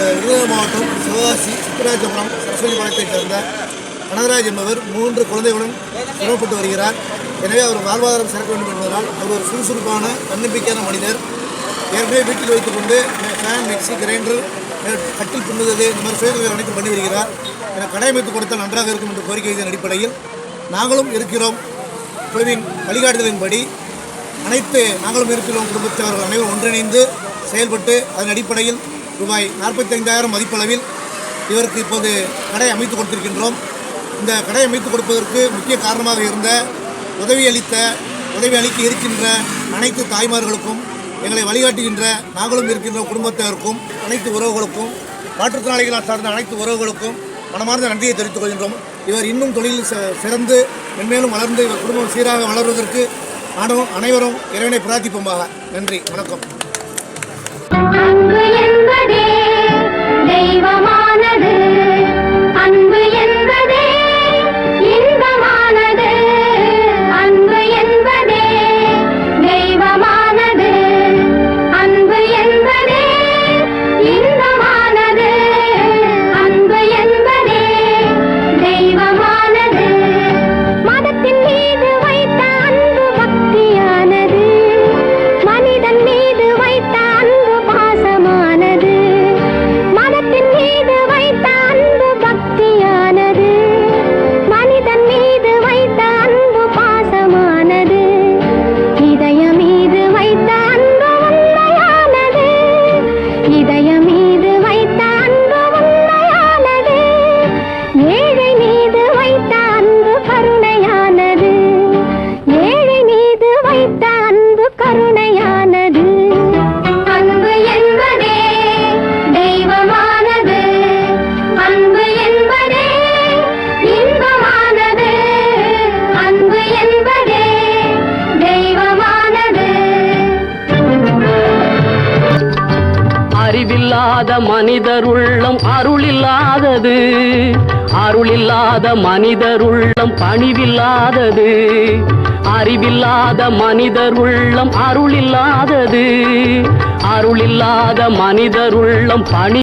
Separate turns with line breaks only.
இந்த விருதுநகர் மாவட்டம் சிவகாசி சித்தராஜபுரம் சரஸ்வதி பாளையத்தைச் சேர்ந்த கனகராஜ் என்பவர் மூன்று குழந்தைகளுடன் சிரமப்பட்டு வருகிறார். எனவே அவர் வாழ்வாதாரம் சிறக்க வேண்டும் என்பதால் அவர் ஒரு சுறுசுறுப்பான தன்னம்பிக்கையான மனிதர். ஏற்கனவே வீட்டில் வைத்துக்கொண்டு ஃபேன் மிக்சி கிரைண்டர் கட்டில் பின்னுவது இந்த மாதிரி சுயதொழில் அனைத்தும் பண்ணி வருகிறார். என கடை கொடுத்தால் நன்றாக இருக்கும் என்ற கோரிக்கையின் அடிப்படையில் நாங்களும் இருக்கிறோம். குழுவின் வழிகாட்டுதலின்படி அனைத்து நாங்களும் இருக்கிறோம். குடும்பத்தவர்கள் அனைவரும் ஒன்றிணைந்து செயல்பட்டு அதன் அடிப்படையில் ரூபாய் நாற்பத்தைந்தாயிரம் மதிப்பளவில் இவருக்கு இப்போது கடை அமைத்து கொடுத்திருக்கின்றோம். இந்த கடை அமைத்து கொடுப்பதற்கு முக்கிய காரணமாக இருந்த உதவி அளித்த உதவி அளிக்க இருக்கின்ற அனைத்து தாய்மார்களுக்கும் எங்களை வழிகாட்டுகின்ற நாங்களும் இருக்கின்ற குடும்பத்தினருக்கும் அனைத்து உறவுகளுக்கும் மாற்றுத்திறனாளிகளால் சார்ந்த அனைத்து உறவுகளுக்கும் மனமார்ந்த நன்றியை தெரிவித்துக் கொள்கின்றோம். இவர் இன்னும் தொழிலில் ச- சிறந்து மென்மேலும் வளர்ந்து இவர் குடும்பம் சீராக வளர்வதற்கு அனைவரும் இறைவனை பிரார்த்திப்போமாக. நன்றி வணக்கம்.
தெய்வமானது இதயமே
அறிவில்லாத மனிதருள்ளம் அருளில்லாதது. அருளில்லாத மனிதருள்ளம் பணிவில்லாதது. அறிவில்லாத மனிதருள்ளம் அருளில்லாதது. அருளில்லாத மனிதருள்ளம் பணி